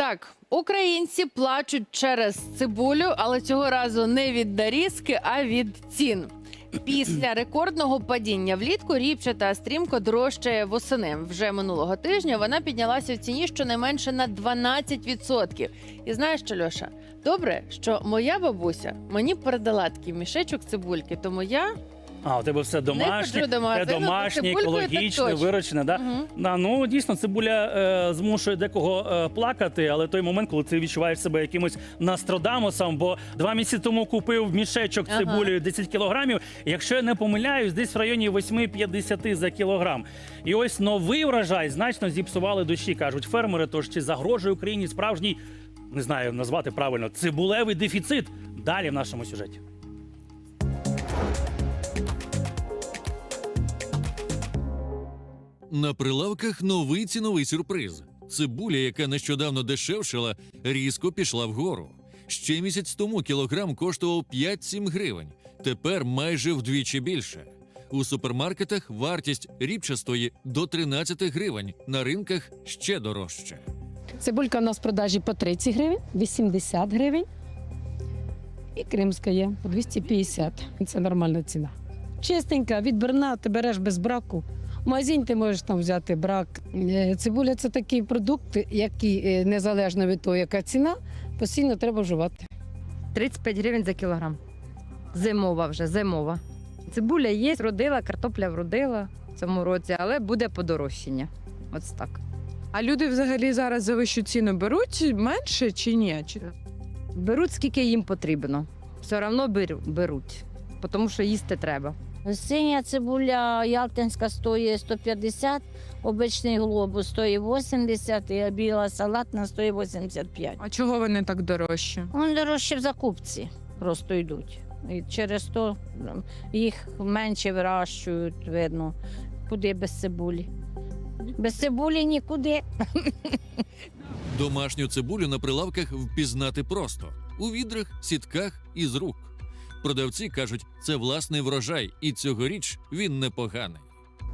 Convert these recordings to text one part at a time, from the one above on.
Так, українці плачуть через цибулю, але цього разу не від нарізки, а від цін. Після рекордного падіння влітку ріпчата стрімко дорожчає восени. Вже минулого тижня вона піднялася в ціні щонайменше на 12%. І знаєш що, Льоша? Добре, що моя бабуся мені передала такий мішечок цибульки, тому я А, у тебе все домашнє, ходжу до все магазину за домашнє, так екологічне, точно. вирощене. Да? Мгм. Да, ну дійсно, цибуля е, змушує декого е, плакати, але той момент, коли ти відчуваєш себе якимось Нострадамусом, бо два місяці тому купив мішечок Ага. цибулею 10 кілограмів. Якщо я не помиляюсь, десь в районі 8-50 за кілограм. І ось новий врожай значно зіпсували душі, кажуть фермери. Тож чи загрожує Україні справжній, не знаю назвати правильно, цибулевий дефіцит? Далі в нашому сюжеті. На прилавках новий ціновий сюрприз. Цибуля, яка нещодавно дешевшила, різко пішла вгору. Ще місяць тому кілограм коштував 5-7 гривень, тепер майже вдвічі більше. У супермаркетах вартість ріпчастої до 13 гривень, на ринках ще дорожче. Цибулька у нас в продажі по 30 гривень, 80 гривень. І кримська є по 250. Це нормальна ціна. Чистенька, відбірна, ти береш без браку. В магазин ти можеш там взяти брак. Е, Цибуля це такий продукт, який е, незалежно від того, яка ціна, постійно треба вживати. 35 гривень за кілограм. Зимова вже, зимова. Цибуля є, родила, картопля вродила в цьому році, але буде подорожчання. Ось так. А люди взагалі зараз за вищу ціну беруть менше чи ні? Чи... Беруть скільки їм потрібно. Все одно беруть, тому що їсти треба. Синя цибуля ялтинська стоїть 150, обичний глобус стоїть 80, і біла салатна стоїть 85. А чого вони так дорожчі? Вони дорожче в закупці просто йдуть. І через то їх менше вирощують, видно, куди без цибулі. Без цибулі нікуди. Домашню цибулю на прилавках впізнати просто у відрах, сітках і з рук. Продавці кажуть, це власний врожай, і цьогоріч він непоганий.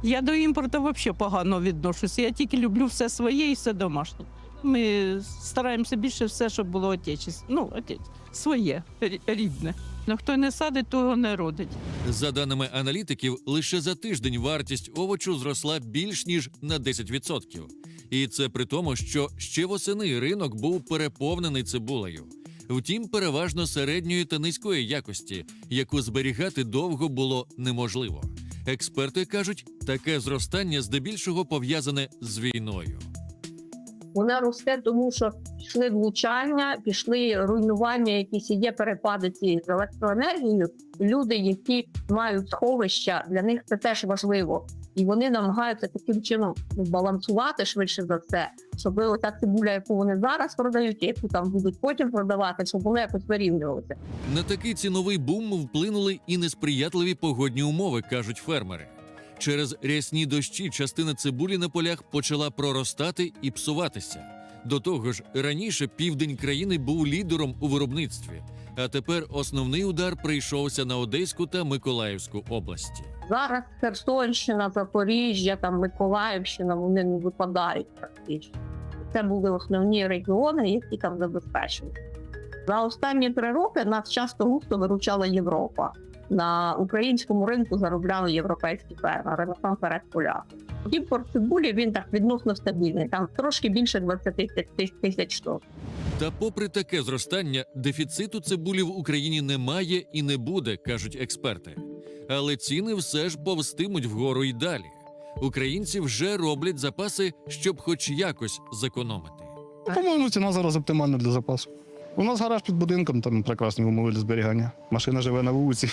Я до імпорту взагалі погано відношуся. Я тільки люблю все своє і все домашнє. Ми стараємося більше все, щоб було отечество. Ну, отець, своє, рідне. Ну, хто не садить, того не родить. За даними аналітиків, лише за тиждень вартість овочу зросла більш ніж на 10%. І це при тому, що ще восени ринок був переповнений цибулею. Втім, переважно середньої та низької якості, яку зберігати довго було неможливо. Експерти кажуть, таке зростання здебільшого пов'язане з війною. Вона росте, тому що пішли влучання, пішли руйнування, якісь є перепади цієї з електроенергією. Люди, які мають сховища, для них це теж важливо. І вони намагаються таким чином балансувати швидше за все, щоб оця цибуля, яку вони зараз продають, яку там будуть потім продавати, щоб вони якось вирівнювалися. На такий ціновий бум вплинули і несприятливі погодні умови, кажуть фермери. Через рясні дощі частина цибулі на полях почала проростати і псуватися. До того ж, раніше південь країни був лідером у виробництві, а тепер основний удар прийшовся на Одеську та Миколаївську області. Зараз Херсонщина, Запоріжжя, там Миколаївщина, вони не випадають практично. Це були основні регіони, які там забезпечені. За останні три роки нас часто густо виручала Європа. На українському ринку заробляли європейські фермери, насамперед поляки. Імпорт цибулі він так відносно стабільний, там трошки більше 20 тисяч- тисяч штук. Та, попри таке зростання, дефіциту цибулі в Україні немає і не буде, кажуть експерти. Але ціни все ж повстимуть вгору й далі. Українці вже роблять запаси, щоб хоч якось зекономити. По-моєму, ціна зараз оптимальна для запасу. У нас гараж під будинком, там прекрасні умови для зберігання. Машина живе на вулиці.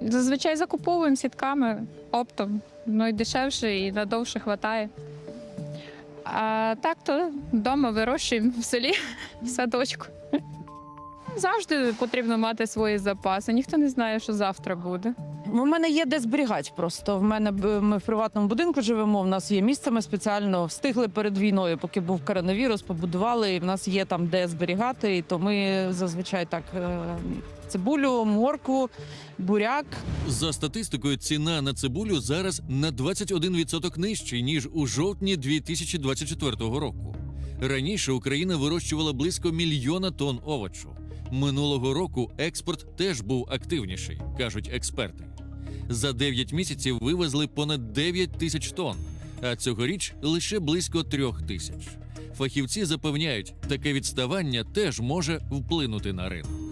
Зазвичай закуповуємо сітками оптом. Ну і дешевше, і надовше хватає. А так то вдома вирощуємо в селі в садочку. Завжди потрібно мати свої запаси. Ніхто не знає, що завтра буде. У мене є де зберігати просто. В мене ми в приватному будинку живемо. У нас є місце. Ми спеціально встигли перед війною, поки був коронавірус, побудували. І в нас є там де зберігати. І то ми зазвичай так е, цибулю, моркву, буряк. За статистикою, ціна на цибулю зараз на 21% нижче, ніж у жовтні 2024 року. Раніше Україна вирощувала близько мільйона тонн овочу. Минулого року експорт теж був активніший, кажуть експерти. За 9 місяців вивезли понад 9 тисяч тонн, а цьогоріч лише близько трьох тисяч. Фахівці запевняють, таке відставання теж може вплинути на ринок.